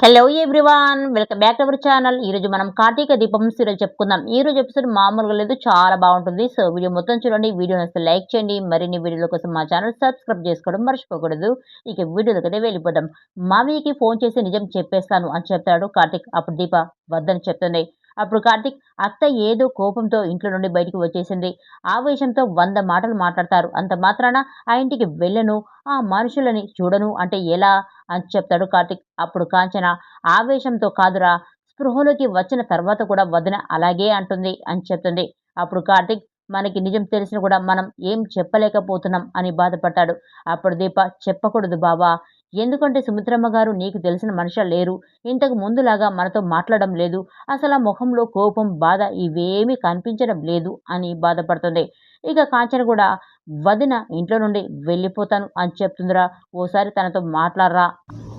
Hello everyone welcome back our channel ఈ రోజు మనం కార్తీక దీపం సీరియల్ చెప్పుకుందాం. ఈ రోజు ఎపిసోడ్ మామూలుగా లేదు చాలా బాగుంటుంది. సో వీడియో మొత్తం చూడండి. వీడియో నచ్చితే లైక్ చేయండి. మరిన్ని వీడియోల కోసం మా ఛానల్ సబ్స్క్రైబ్ చేసుకోవడం మర్చిపోకూడదు. ఇక వీడియోలకైతే వెళ్ళిపోదాం. మామయ్యకి ఫోన్ చేసి నిజం చెప్పేస్తాను అని చెప్తాడు కార్తీక్. అప్పుడు దీప వద్దని చెప్తుంది. అప్పుడు కార్తిక్ అత్త ఏదో కోపంతో ఇంట్లో నుండి బయటికి వచ్చేసింది. ఆవేశంతో వంద మాటలు మాట్లాడతారు. అంత మాత్రాన ఆ ఇంటికి వెళ్ళను. ఆ మనుషులని చూడను. అంటే ఎలా? అని చెప్తాడు కార్తిక్. అప్పుడు కాంచన ఆవేశంతో కాదురా. స్పృహలోకి వచ్చిన తర్వాత కూడా వదిన అలాగే అంటుంది అని చెప్తుంది. అప్పుడు కార్తిక్ మనకి నిజం తెలిసిన కూడా మనం ఏం చెప్పలేకపోతున్నాం అని బాధపడ్డాడు అప్పుడు దీప చెప్పకూడదు బావా. ఎందుకంటే సుమిత్రమ్మ గారు నీకు తెలిసిన మనిషి లేరు. ఇంతకు ముందులాగా మనతో మాట్లాడడం లేదు. అసలు ఆ ముఖంలో కోపం బాధ ఇవేమీ కనిపించడం లేదు అని బాధపడుతుంది. ఇక కాంచన కూడా వదిన ఇంట్లో నుండి వెళ్ళిపోతాను అని చెప్తుందిరా. ఓసారి తనతో మాట్లాడరా.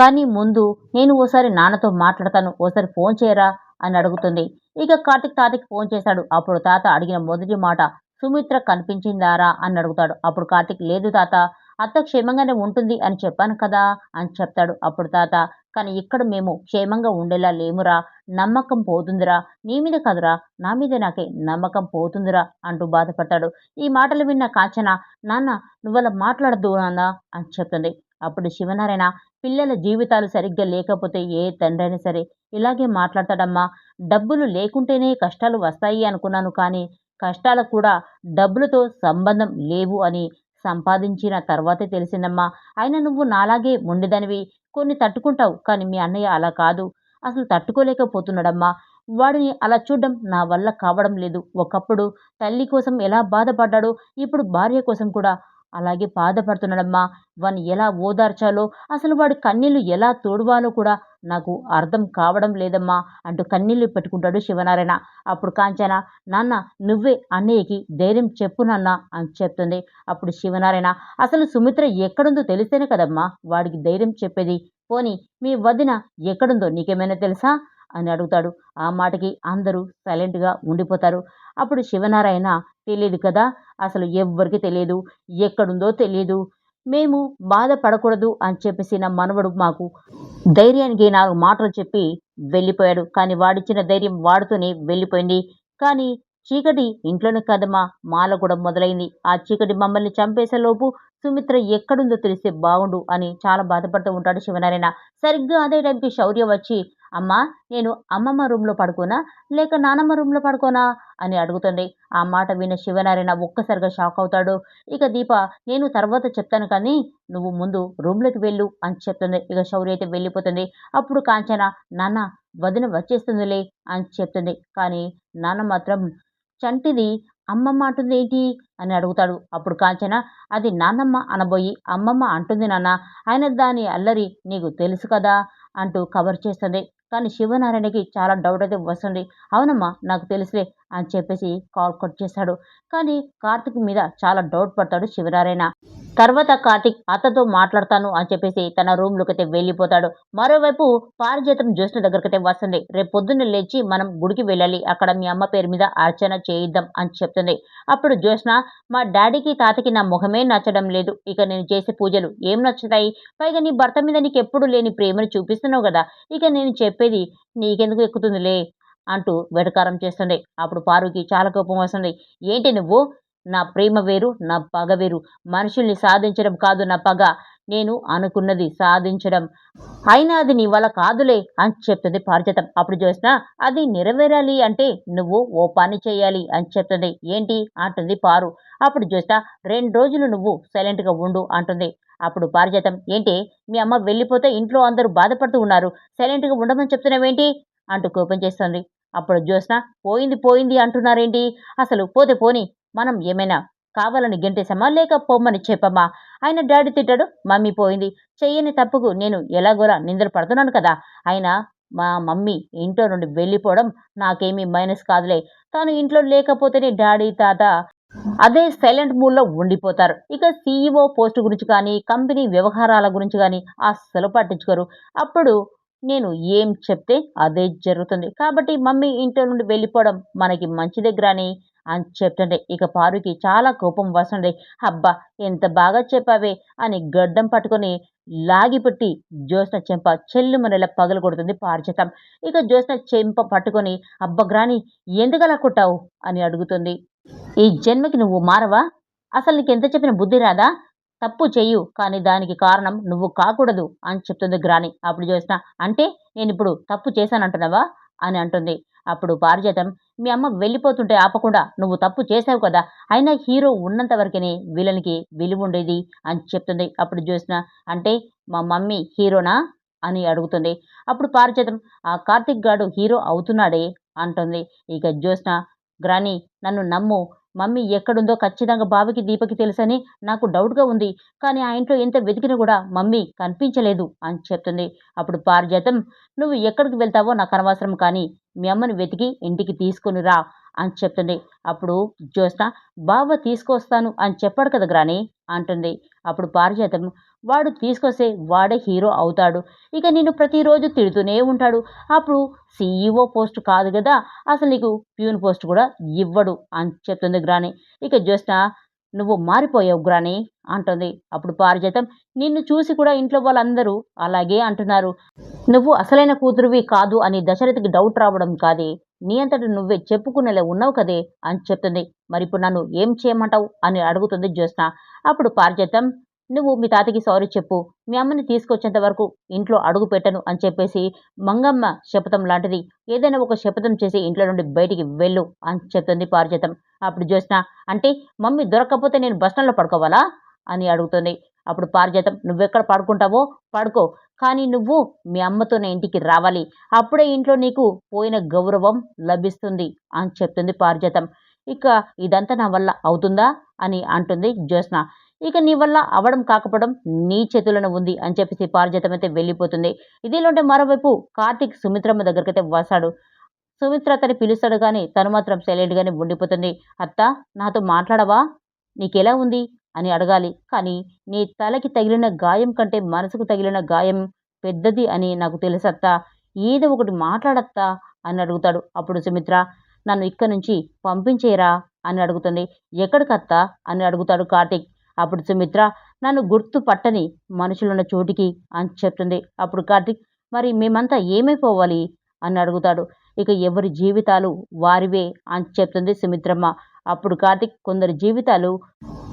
కానీ ముందు నేను ఓసారి నాన్నతో మాట్లాడతాను. ఓసారి ఫోన్ చేయరా అని అడుగుతుంది. ఇక కార్తిక్ తాతకి ఫోన్ చేశాడు. అప్పుడు తాత అడిగిన మొదటి మాట సుమిత్ర కనిపించిందారా అని అడుగుతాడు. అప్పుడు కార్తిక్ లేదు తాత అత్త క్షేమంగానే ఉంటుంది అని చెప్పాను కదా అని చెప్తాడు అప్పుడు తాత. కానీ ఇక్కడ మేము క్షేమంగా ఉండేలా లేమురా నమ్మకం పోతుందిరా. నీ మీద కదరా నా మీద నాకే నమ్మకం పోతుందిరా అంటూ బాధపడ్డాడు. ఈ మాటలు విన్న కాంచన నాన్న నువ్వలా మాట్లాడద్దు నాన్న అని చెప్తుంది. అప్పుడు శివనారాయణ పిల్లల జీవితాలు సరిగ్గా లేకపోతే ఏ తండ్రైనా సరే ఇలాగే మాట్లాడతాడమ్మా. డబ్బులు లేకుంటేనే కష్టాలు వస్తాయి అనుకున్నాను కానీ కష్టాలకు కూడా డబ్బులతో సంబంధం లేవు అని సంపాదించిన తర్వాతే తెలిసిందమ్మా. అయినా నువ్వు నాలాగే మొండిదనివి. కొన్ని తట్టుకుంటావు కానీ మీ అన్నయ్య అలా కాదు. అసలు తట్టుకోలేకపోతున్నాడమ్మా. వాడిని అలా చూడడం నా వల్ల కావడం లేదు. ఒకప్పుడు తల్లి కోసం ఎలా బాధపడ్డాడో ఇప్పుడు భార్య కోసం కూడా అలాగే బాధపడుతున్నాడమ్మా. వాడిని ఎలా ఓదార్చాలో అసలు వాడి కన్నీళ్ళు ఎలా తోడవాలో కూడా నాకు అర్థం కావడం లేదమ్మా అంటూ కన్నీళ్ళు పెట్టుకుంటాడు శివనారాయణ. అప్పుడు కాంచన నాన్న నువ్వే అన్నయ్యకి ధైర్యం చెప్పు నాన్న అని చెప్తుంది. అప్పుడు శివనారాయణ అసలు సుమిత్ర ఎక్కడుందో తెలిస్తేనే కదమ్మా వాడికి ధైర్యం చెప్పేది. పోని మీ వదిన ఎక్కడుందో నీకేమైనా తెలుసా? అని అడుగుతాడు. ఆ మాటకి అందరూ సైలెంట్గా ఉండిపోతారు. అప్పుడు శివనారాయణ తెలియదు కదా అసలు ఎవ్వరికి తెలియదు ఎక్కడుందో తెలియదు మేము బాధపడకూడదు అని చెప్పేసి నా మనవడు మాకు ధైర్యానికి నాలుగు మాటలు చెప్పి వెళ్ళిపోయాడు. కానీ వాడిచ్చిన ధైర్యం వాడుతూనే వెళ్ళిపోయింది. కానీ చీకటి ఇంట్లోనే కదమ్మా మాల కూడా మొదలైంది. ఆ చీకటి మమ్మల్ని చంపేసేలోపు సుమిత్ర ఎక్కడుందో తెలిస్తే బాగుండు అని చాలా బాధపడుతూ ఉంటాడు శివనారాయణ. సరిగ్గా అదే టైంకి శౌర్య వచ్చి అమ్మా నేను అమ్మమ్మ రూమ్లో పడుకోనా? లేక నానమ్మ రూమ్లో పడుకోనా? అని అడుగుతుంది. ఆ మాట విన్న శివనారాయణ ఒక్కసారిగా షాక్ అవుతాడు. ఇక దీప నేను తర్వాత చెప్తాను కానీ నువ్వు ముందు రూమ్లోకి వెళ్ళు అని చెప్తుంది. ఇక శౌర్య అయితే వెళ్ళిపోతుంది. అప్పుడు కాంచన నాన్న వదిన వచ్చేస్తుందిలే అని చెప్తుంది. కానీ నాన్న మాత్రం చంటిది అమ్మమ్మ అంటుంది ఏంటి? అని అడుగుతాడు. అప్పుడు కాంచన అది నాన్నమ్మ అనబోయి అమ్మమ్మ అంటుంది నాన్న. ఆయన దాని అల్లరి నీకు తెలుసు కదా? అంటూ కవర్ చేస్తుంది. కానీ శివనారాయణకి చాలా డౌట్ అయితే వస్తుంది. అవునమ్మా నాకు తెలుసులే. అని చెప్పేసి కాల్ కట్ చేశాడు. కానీ కార్తిక్ మీద చాలా డౌట్ పడతాడు శివనారాయణ. తర్వాత కార్తిక్ అత్తతో మాట్లాడతాను అని చెప్పేసి తన రూమ్లోకి అయితే వెళ్ళిపోతాడు. మరోవైపు పారిజాతం జ్యోత్స్న దగ్గరకైతే వస్తుంది. రేపు పొద్దున్న లేచి మనం గుడికి వెళ్ళాలి. అక్కడ మీ అమ్మ పేరు మీద అర్చన చేయిద్దాం అని చెప్తుంది. అప్పుడు జ్యోత్స్న మా డాడీకి తాతకి నా ముఖమే నచ్చడం లేదు. ఇక నేను చేసే పూజలు ఏం నచ్చుతాయి? పైగా నీ భర్త మీద నీకు ఎప్పుడు లేని ప్రేమను చూపిస్తున్నావు కదా. ఇక నేను చెప్పేది నీకెందుకు ఎక్కుతుందిలే? అంటూ వెటకారం చేస్తుంది అప్పుడు పారుకి చాలా కోపం వస్తుంది. ఏంటి నువ్వు? నా ప్రేమ వేరు నా పగ వేరు. మనుషుల్ని సాధించడం కాదు నా పగ. నేను అనుకున్నది సాధించడం. అయినా అది నీ వల్ల కాదులే అని చెప్తుంది పారిజాతం. అప్పుడు చూసిన అది నెరవేరాలి అంటే నువ్వు ఓ పని చేయాలి అని చెప్తుంది. ఏంటి? అంటుంది పారు. అప్పుడు చూస్తా రెండు రోజులు నువ్వు సైలెంట్గా ఉండు అంటుంది. అప్పుడు పారిజాతం ఏంటి? మీ అమ్మ వెళ్ళిపోతే ఇంట్లో అందరూ బాధపడుతూ ఉన్నారు. సైలెంట్గా ఉండమని చెప్తున్నావేంటి? అంటూ కోపం చేస్తుంది. అప్పుడు జ్యోత్స్న పోయింది పోయింది అంటున్నారేంటి? అసలు పోతే పోని మనం ఏమైనా కావాలని గెంటేసామా లేక పొమ్మని చెప్పమ్మా ఆయన డాడీ తిట్టాడు మమ్మీ పోయింది. చెయ్యని తప్పుకు నేను ఎలాగోలా నిందలు పడుతున్నాను కదా. ఆయన మా మమ్మీ ఇంట్లో నుండి వెళ్ళిపోవడం నాకేమీ మైనస్ కాదులే. తాను ఇంట్లో లేకపోతేనే డాడీ తాత అదే సైలెంట్ మూడ్లో ఉండిపోతారు. ఇక సీఈఓ పోస్ట్ గురించి కానీ కంపెనీ వ్యవహారాల గురించి కానీ అస్సలు పట్టించుకోరు. అప్పుడు నేను ఏం చెప్తే అదే జరుగుతుంది. కాబట్టి మమ్మీ ఇంట్లో నుండి వెళ్ళిపోవడం మనకి మంచిదే గ్రాని అని చెప్తుండే ఇక పారుకి చాలా కోపం వస్తుండే. అబ్బా ఎంత బాగా చెప్పావే అని గడ్డం పట్టుకొని లాగిపెట్టి జ్యోత్స్న చెంప చెల్లుమనేలా పగలు కొడుతుంది పారిచేతం ఇక జ్యోత్స్న చెంప పట్టుకొని అబ్బ గ్రాని ఎందుకలా కొట్టావు? అని అడుగుతుంది. ఈ జన్మకి నువ్వు మారవా? అసలు నీకు ఎంత చెప్పిన బుద్ధి రాదా? తప్పు చెయ్యు కానీ దానికి కారణం నువ్వు కాకూడదు అని చెప్తుంది గ్రాని. అప్పుడు జ్యోత్స్న అంటే నేను ఇప్పుడు తప్పు చేశానంటున్నావా అని అంటుంది. అప్పుడు పారిజాతం మీ అమ్మ వెళ్ళిపోతుంటే ఆపకుండా నువ్వు తప్పు చేసావు కదా అయినా హీరో ఉన్నంత వరకునే విలన్కి విలువ ఉండేది అని చెప్తుంది. అప్పుడు చూసిన అంటే మా మమ్మీ హీరోనా అని అడుగుతుంది. అప్పుడు పారిజాతం ఆ కార్తిక్ గాడు హీరో అవుతున్నాడే అంటుంది. ఇక జ్యోత్స్న గ్రాని నన్ను నమ్ము మమ్మీ ఎక్కడుందో ఖచ్చితంగా బావికి దీపకి తెలుసని నాకు డౌట్గా ఉంది. కానీ ఆ ఇంట్లో ఎంత వెతికినా కూడా మమ్మీ కనిపించలేదు అని చెప్తుంది. అప్పుడు పారిజాతం నువ్వు ఎక్కడికి వెళ్తావో నాకు అనవసరం కానీ మీ అమ్మని వెతికి ఇంటికి తీసుకుని రా. అని చెప్తుంది. అప్పుడు జ్యోత్స్న బావ తీసుకొస్తాను అని చెప్పాడు కదా గ్రాని అంటుంది. అప్పుడు పారిజాతం వాడు తీసుకొస్తే వాడే హీరో అవుతాడు. ఇక నేను ప్రతిరోజు తిడుతూనే ఉంటాడు. అప్పుడు సీఈఓ పోస్ట్ కాదు కదా అసలు నీకు ప్యూన్ పోస్ట్ కూడా ఇవ్వడు అని చెప్తుంది గ్రాని. ఇక జ్యోత్స్న నువ్వు మారిపోయావు గ్రాని అంటుంది. అప్పుడు పారిజాతం నిన్ను చూసి కూడా ఇంట్లో వాళ్ళందరూ అలాగే అంటున్నారు. నువ్వు అసలైన కూతురువి కాదు అని దశరథకి డౌట్ రావడం కాదే. నీ అంతటి నువ్వే చెప్పుకునేలా ఉన్నావు కదే అని చెప్తుంది. మరి ఇప్పుడు నన్ను ఏం చేయమంటావు అని అడుగుతుంది జ్యోత్స్న. అప్పుడు పారిజాతం నువ్వు మీ తాతకి సారీ చెప్పు. మీ అమ్మని తీసుకొచ్చేంత వరకు ఇంట్లో అడుగు పెట్టను అని చెప్పేసి మంగమ్మ శపథం లాంటిది. ఏదైనా ఒక శపథం చేసి ఇంట్లో నుండి బయటికి వెళ్ళు అని చెప్తుంది పారిజాతం. అప్పుడు జ్యోత్స్న అంటే మమ్మీ దొరకకపోతే నేను బస్టాండ్లో పడుకోవాలా? అని అడుగుతుంది. అప్పుడు పారిజాతం నువ్వెక్కడ పడుకుంటావో పడుకో. కానీ నువ్వు మీ అమ్మతోనే ఇంటికి రావాలి. అప్పుడే ఇంట్లో నీకు పోయిన గౌరవం లభిస్తుంది అని చెప్తుంది పారిజాతం ఇక ఇదంతా నా వల్ల అవుతుందా అని అంటుంది జ్యోత్స్న. ఇక నీ వల్ల అవడం కాకపోవడం నీ చేతులను ఉంది అని చెప్పేసి పారిజాతం అయితే వెళ్ళిపోతుంది. ఇదిలోంటే మరోవైపు కార్తీక్ సుమిత్రమ్మ దగ్గరికి అయితే వస్తాడు. సుమిత్ర అతని పిలుస్తాడు కానీ తను మాత్రం సైలెంట్గానే ఉండిపోతుంది. అత్త నాతో మాట్లాడవా? నీకెలా ఉంది? అని అడగాలి. కానీ నీ తలకి తగిలిన గాయం కంటే మనసుకు తగిలిన గాయం పెద్దది అని నాకు తెలుసత్తా. ఏదో ఒకటి మాట్లాడత్తా అని అడుగుతాడు. అప్పుడు సుమిత్ర నన్ను ఇక్కడి నుంచి పంపించేరా అని అడుగుతుంది. ఎక్కడికత్తా అని అడుగుతాడు కార్తీక్. అప్పుడు సుమిత్ర నన్ను గుర్తు పట్టని మనుషులున్న చోటికి అని చెప్తుంది. అప్పుడు కార్తీక్ మరి మేమంతా ఏమైపోవాలి అని అడుగుతాడు. ఇక ఎవరి జీవితాలు వారివే అని చెప్తుంది సుమిత్రమ్మ. అప్పుడు కార్తిక్ కొందరి జీవితాలు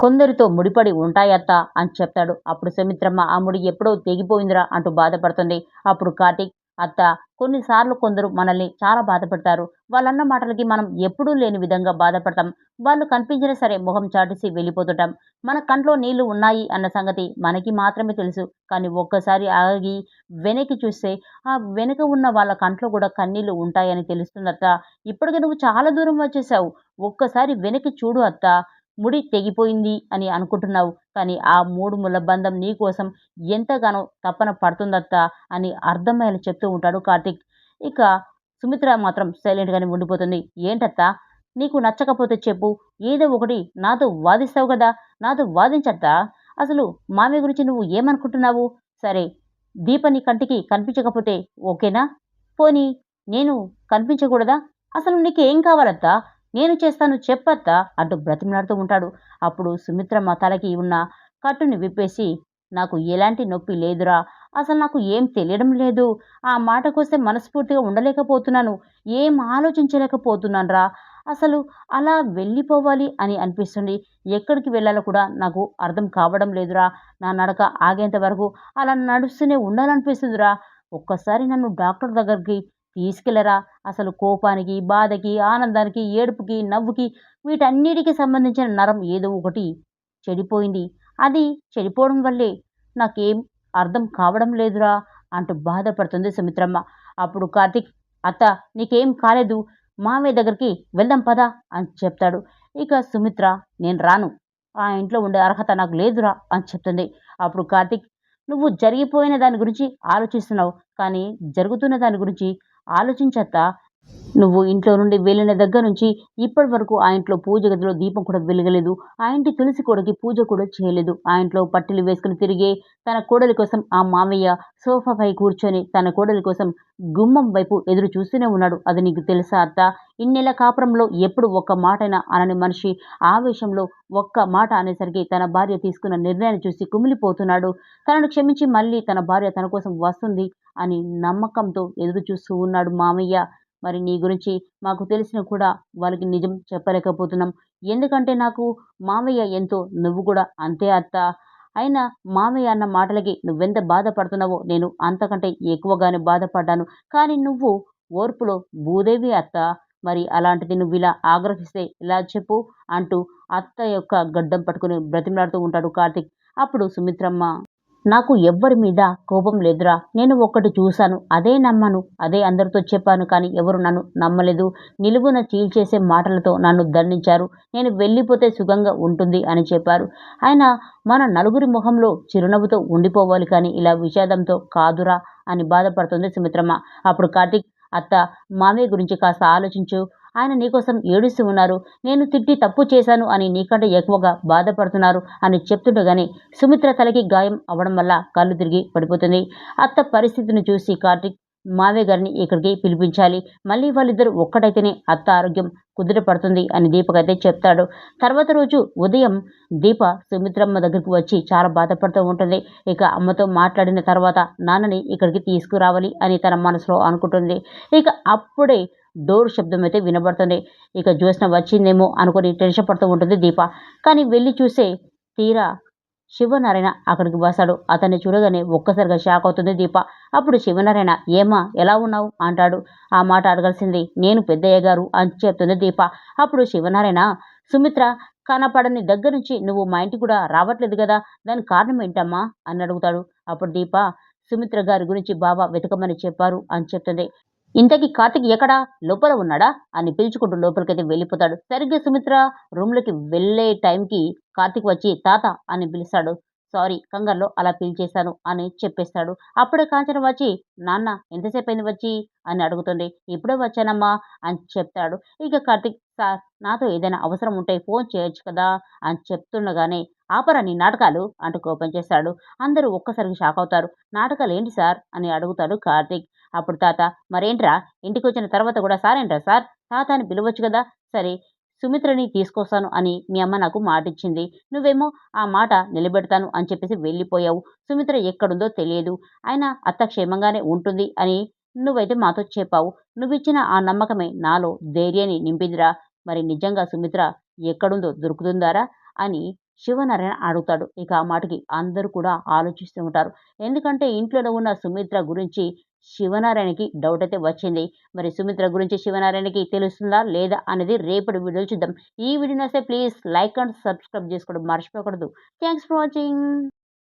కొందరితో ముడిపడి ఉంటాయత్త అని చెప్తాడు. అప్పుడు సుమిత్రమ్మ ఆ ముడి ఎప్పుడో తెగిపోయిందిరా అంటూ బాధపడుతుంది. అప్పుడు కార్తీక్ అత్త కొన్నిసార్లు కొందరు మనల్ని చాలా బాధపడతారు. వాళ్ళన్న మాటలకి మనం ఎప్పుడూ లేని విధంగా బాధపడతాం. వాళ్ళు కనిపించినా సరే మొహం చాటిసి వెళ్ళిపోతుంటాం. మన కంట్లో నీళ్ళు ఉన్నాయి అన్న సంగతి మనకి మాత్రమే తెలుసు. కానీ ఒక్కసారి ఆగి వెనక్కి చూస్తే ఆ వెనుక ఉన్న వాళ్ళ కంట్లో కూడా కన్నీళ్ళు ఉంటాయని తెలుస్తుందట ఇప్పటికి నువ్వు చాలా దూరం వచ్చేసావు. ఒక్కసారి వెనక్కి చూడు అత్త. ముడి తెగిపోయింది అని అనుకుంటున్నావు. కానీ ఆ మూడు ముళ్ళబంధం బంధం ఎంతగానో తపన పడుతుందత్తా అని అర్థమయ్యేలా చెప్తూ ఉంటాడు కార్తీక్. ఇక సుమిత్ర మాత్రం సైలెంట్గానే ఉండిపోతుంది. ఏంటత్తా? నీకు నచ్చకపోతే చెప్పు. ఏదో ఒకటి నాతో వాదిస్తావు కదా? నాతో వాదించత్తా? అసలు మామి గురించి నువ్వు ఏమనుకుంటున్నావు? సరే దీప నీ కంటికి కనిపించకపోతే ఓకేనా? పోనీ నేను కనిపించకూడదా? అసలు నీకు ఏం కావాలత్తా? నేను చేస్తాను చెప్పత్తా అంటూ బ్రతిమలాడుతూ ఉంటాడు. అప్పుడు సుమిత్ర మతాలకి ఉన్న కట్టుని విప్పేసి నాకు ఎలాంటి నొప్పి లేదురా అసలు నాకు ఏం తెలియడం లేదు ఆ మాటకొస్తే మనస్ఫూర్తిగా ఉండలేకపోతున్నాను ఏం ఆలోచించలేకపోతున్నాను రా అసలు అలా వెళ్ళిపోవాలి అని అనిపిస్తుంది. ఎక్కడికి వెళ్ళాలో కూడా నాకు అర్థం కావడం లేదురా నా నడక ఆగేంత వరకు అలా నడుస్తూనే ఉండాలనిపిస్తుందిరా. ఒక్కసారి నన్ను డాక్టర్ దగ్గరికి తీసుకెళ్ళరా అసలు కోపానికి బాధకి ఆనందానికి ఏడుపుకి నవ్వుకి వీటన్నిటికి సంబంధించిన నరం ఏదో ఒకటి చెడిపోయింది. అది చెడిపోవడం వల్లే నాకేం అర్థం కావడం లేదురా అంటూ బాధపడుతుంది సుమిత్రమ్మ. అప్పుడు కార్తిక్ అత్త నీకేం కాలేదు మామయ్య దగ్గరికి వెళ్దాం పదా అని చెప్తాడు. ఇక సుమిత్ర నేను రాను ఆ ఇంట్లో ఉండే అర్హత నాకు లేదురా అని చెప్తుంది. అప్పుడు కార్తిక్ నువ్వు జరిగిపోయిన దాని గురించి ఆలోచిస్తున్నావు కానీ జరుగుతున్న దాని గురించి ఆలోచించత్తా నువ్వు ఇంట్లో నుండి వెళ్ళిన దగ్గర నుంచి ఇప్పటి వరకు ఆ ఇంట్లో పూజ గదిలో దీపం కూడా వెలగలేదు. ఆ ఇంటి తులసి కోడకి పూజ కూడా చేయలేదు. ఆ ఇంట్లో పట్టిలు వేసుకుని తిరిగే తన కోడలి కోసం ఆ మామయ్య సోఫాపై కూర్చొని తన కోడలి కోసం గుమ్మం వైపు ఎదురు చూస్తూనే ఉన్నాడు. అది నీకు తెలుసా అత్త? ఇన్నెల కాపురంలో ఎప్పుడు ఒక్క మాటైనా అనని మనిషి ఆవేశంలో ఒక్క మాట అనేసరికి తన భార్య తీసుకున్న నిర్ణయాన్ని చూసి కుమిలిపోతున్నాడు. తనను క్షమించి మళ్ళీ తన భార్య తన కోసం వస్తుంది. అని నమ్మకంతో ఎదురు చూస్తూ ఉన్నాడు మామయ్య. మరి నీ గురించి మాకు తెలిసిన కూడా వాళ్ళకి నిజం చెప్పలేకపోతున్నాం. ఎందుకంటే నాకు మామయ్య ఎంతో నువ్వు కూడా అంతే అత్త. అయినా మామయ్య అన్న మాటలకి నువ్వెంత బాధపడుతున్నావో నేను అంతకంటే ఎక్కువగానే బాధపడ్డాను. కానీ నువ్వు ఓర్పులో భూదేవి అత్త. మరి అలాంటిది నువ్వు ఇలా ఆగ్రహిస్తే ఇలా చెప్పు అంటూ అత్త యొక్క గడ్డం పట్టుకుని బ్రతిమలాడుతూ ఉంటాడు కార్తిక్. అప్పుడు సుమిత్రమ్మ నాకు ఎవ్వరి మీద కోపం లేదురా. నేను ఒక్కటి చూశాను. అదే నమ్మను. అదే అందరితో చెప్పాను కానీ ఎవరు నన్ను నమ్మలేదు. నిలువున చీల్చేసే మాటలతో నన్ను దండించారు. నేను వెళ్ళిపోతే సుఖంగా ఉంటుంది అని చెప్పారు. ఆయన మన నలుగురి ముఖంలో చిరునవ్వుతో ఉండిపోవాలి కానీ ఇలా విషాదంతో కాదురా అని బాధపడుతుంది సుమిత్రమ్మ. అప్పుడు కార్తీక్ అత్త మామయ్య గురించి కాస్త ఆలోచించు. ఆయన నీకోసం ఏడుస్తూ ఉన్నారు. నేను తిట్టి తప్పు చేశాను అని నీకంటే ఎక్కువగా బాధపడుతున్నారు అని చెప్తుండగానే సుమిత్ర తలకి గాయం అవ్వడం వల్ల కళ్ళు తిరిగి పడిపోతుంది. అత్త పరిస్థితిని చూసి కార్తిక్ మావయ్య గారిని ఇక్కడికి పిలిపించాలి. మళ్ళీ వాళ్ళిద్దరు ఒక్కటైతేనే అత్త ఆరోగ్యం కుదిరపడుతుంది అని దీపక్ అయితే చెప్తాడు. తర్వాత రోజు ఉదయం దీప సుమిత్రమ్మ దగ్గరికి వచ్చి చాలా బాధపడుతూ ఉంటుంది. ఇక అమ్మతో మాట్లాడిన తర్వాత నాన్నని ఇక్కడికి తీసుకురావాలి అని తన మనసులో అనుకుంటుంది. ఇక అప్పుడే డోర్ శబ్దం అయితే వినబడుతుంది. ఇక జ్యోత్స్న వచ్చిందేమో అనుకుని టెన్షన్ పడుతూ ఉంటుంది దీప. కానీ వెళ్ళి చూసే తీరా శివనారాయణ అక్కడికి వస్తాడు. అతన్ని చూడగానే ఒక్కసారిగా షాక్ అవుతుంది దీప. అప్పుడు శివనారాయణ ఏమా ఎలా ఉన్నావు? అంటాడు. ఆ మాట అడగాల్సింది నేను పెద్దయ్య గారు అని చెప్తుంది దీప. అప్పుడు శివనారాయణ సుమిత్ర కనపడని దగ్గర నుంచి నువ్వు మా ఇంటికి కూడా రావట్లేదు కదా? దానికి కారణం ఏంటమ్మా? అని అడుగుతాడు. అప్పుడు దీప సుమిత్ర గారి గురించి బాబా వెతకమని చెప్పారు అని చెప్తుంది. ఇంతకీ కార్తిక్ ఎక్కడా? లోపల ఉన్నాడా? అని పిలుచుకుంటూ లోపలికైతే వెళ్ళిపోతాడు. సరిగ్గా సుమిత్ర రూమ్లోకి వెళ్ళే టైంకి కార్తిక్ వచ్చి తాత అని పిలుస్తాడు. సారీ కంగారులో అలా పిలిచేశాను అని చెప్పేస్తాడు. అప్పుడే కాంచన వచ్చి నాన్న ఎంతసేపు అయింది వచ్చి? అని అడుగుతుంది ఇప్పుడే వచ్చానమ్మా అని చెప్తాడు. ఇక కార్తిక్ సార్ నాతో ఏదైనా అవసరం ఉంటే ఫోన్ చేయొచ్చు కదా అని చెప్తుండగానే ఆపరా నీ నాటకాలు అంటూ కోపం చేస్తాడు. అందరూ ఒక్కసారికి షాక్ అవుతారు. నాటకాలు ఏంటి సార్? అని అడుగుతాడు కార్తిక్. అప్పుడు తాత మరేంట్రా? ఇంటికి వచ్చిన తర్వాత కూడా సార్ ఏంట్రా సార్? తాత అని పిలవచ్చు కదా? సరే సుమిత్రని తీసుకొస్తాను అని మీ అమ్మ నాకు మాట ఇచ్చింది నువ్వేమో ఆ మాట నిలబెడతాను అని చెప్పేసి వెళ్ళిపోయావు. సుమిత్ర ఎక్కడుందో తెలియదు. అయినా అత్త క్షేమంగానే ఉంటుంది అని నువ్వైతే మాతో చెప్పావు. నువ్విచ్చిన ఆ నమ్మకమే నాలో ధైర్యాన్ని నింపిందిరా. మరి నిజంగా సుమిత్ర ఎక్కడుందో దొరుకుతుందారా? అని శివనారాయణ అడుగుతాడు. ఇక ఆ మాటకి అందరూ కూడా ఆలోచిస్తూ ఉంటారు. ఎందుకంటే ఇంట్లో ఉన్న సుమిత్ర గురించి శివనారాయణకి డౌట్ అయితే వచ్చింది. మరి సుమిత్ర గురించి శివనారాయణకి తెలుస్తుందా లేదా అనేది రేపటి వీడియోలు చూద్దాం. ఈ వీడియో నస్తే ప్లీజ్ లైక్ అండ్ సబ్స్క్రైబ్ చేసుకోవడం మర్చిపోకూడదు. Thanks for watching